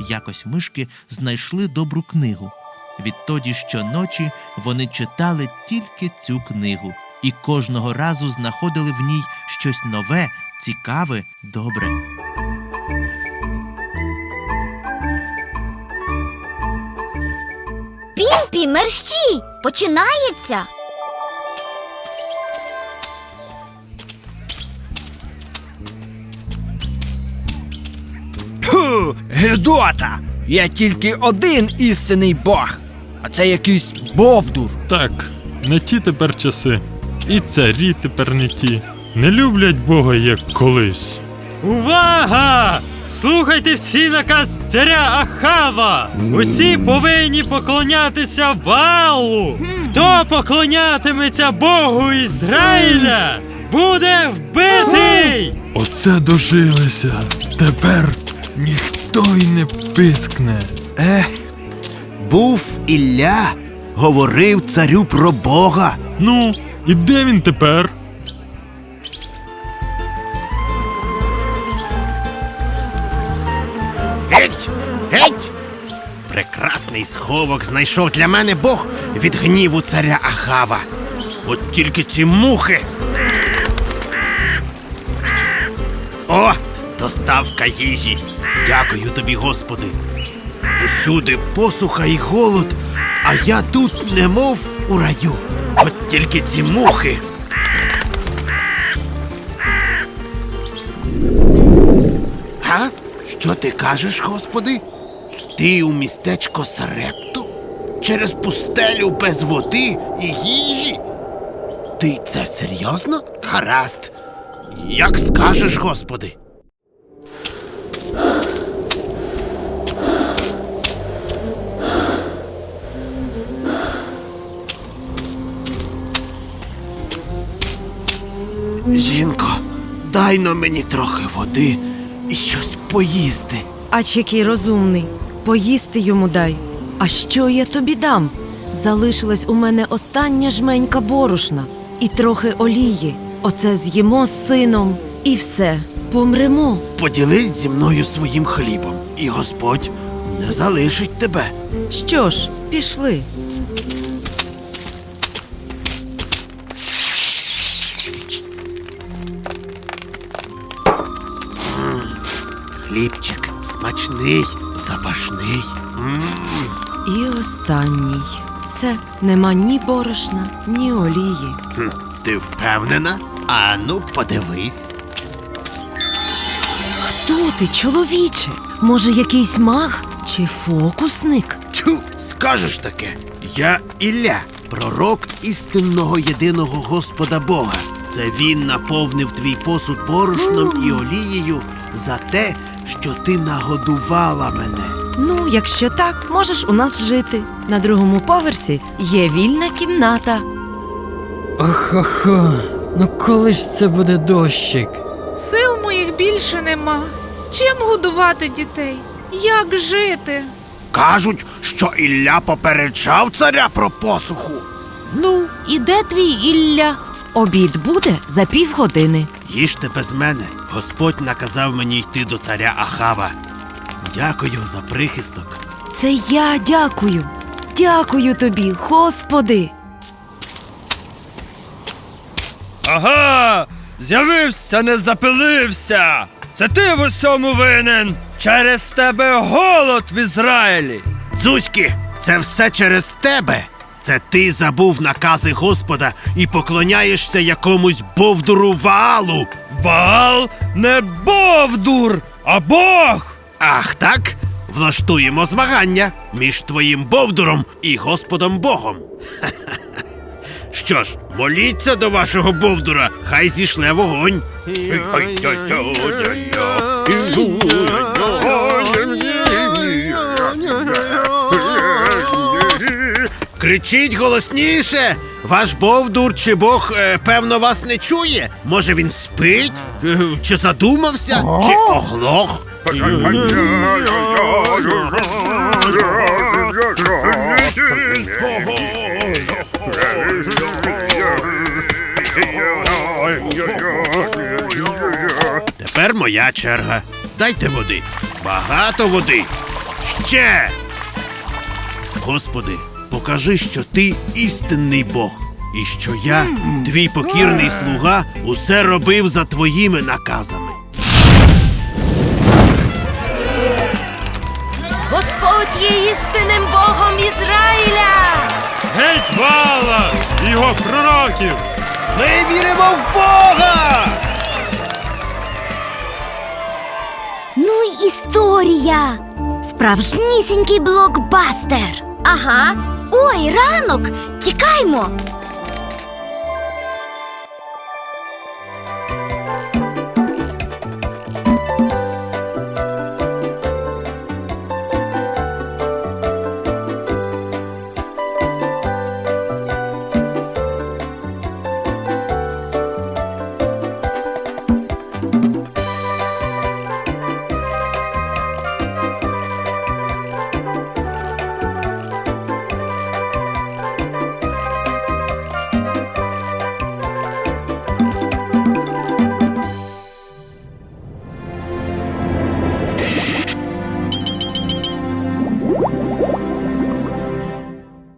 Якось мишки знайшли добру книгу. Відтоді щоночі вони читали тільки цю книгу і кожного разу знаходили в ній щось нове, цікаве, добре. Пімпі, мерщій! Починається! Гедота! Є тільки один істинний Бог, а це якийсь Бовдур. Так, не ті тепер часи. І царі тепер не ті. Не люблять Бога, як колись. Увага! Слухайте всі наказ царя Ахава! Усі повинні поклонятися Ваалу! Хто поклонятиметься Богу Ізраїля, буде вбитий! Оце дожилися. Тепер ніхто й не пискне. Ех, був Ілля, говорив царю про Бога. Ну, і де він тепер? Геть! Геть! Прекрасний сховок знайшов для мене Бог від гніву царя Ахава. От тільки ці мухи. О, доставка їжі. Дякую тобі, Господи. Усюди посуха і голод, а я тут немов у раю. От тільки ці мухи. Га? Що ти кажеш, Господи? Йти у містечко Сарепту? Через пустелю без води і їжі? Ти це серйозно? Гаразд. Як скажеш, Господи. Жінко, дай на мені трохи води і щось поїсти. Ач який розумний, поїсти йому дай. А що я тобі дам? Залишилась у мене остання жменька борошна і трохи олії. Оце з'їмо з сином, і все, помремо. Поділись зі мною своїм хлібом, і Господь не залишить тебе. Що ж, пішли. Хлібчик смачний, запашний. м І останній. Все, нема ні борошна, ні олії. Хм, ти впевнена? А ну, подивись. Хто ти, чоловіче? Може, якийсь маг чи фокусник? Тю, скажеш таке. Я Ілля, пророк істинного єдиного Господа Бога. Це він наповнив твій посуд борошном і олією за те, що ти нагодувала мене. Ну, якщо так, можеш у нас жити. На другому поверсі є вільна кімната. Охо-хо, ну коли ж це буде дощик? Сил моїх більше нема. Чим годувати дітей? Як жити? Кажуть, що Ілля попереджав царя про посуху. Ну, і де твій Ілля? Обід буде за півгодини. Їжте без мене. Господь наказав мені йти до царя Ахава. Дякую за прихисток. Це я дякую. Дякую тобі, Господи. Ага! З'явився, не запилився! Це ти в усьому винен! Через тебе голод в Ізраїлі! Дзузьки, це все через тебе. Це ти забув накази Господа і поклоняєшся якомусь бовдуру Ваалу. Ваал не Бовдур, а Бог! Ах так? Влаштуємо змагання між твоїм бовдуром і Господом Богом. Що ж, моліться до вашого бовдура, хай зійшле вогонь. Кричіть голосніше! Ваш бовдур чи Бог, е, певно, вас не чує? Може він спить? Е, Чи задумався? Чи оглох? Тепер моя черга. Дайте води. Багато води. Ще. Господи, покажи, що ти істинний Бог, і що я, твій покірний слуга, усе робив за твоїми наказами. Господь є істинним Богом Ізраїля! Геть вала! і Його пророків! Ми віримо в Бога! Ну й історія. Справжнісінький блокбастер. Ага. Ой, ранок. Тікаймо.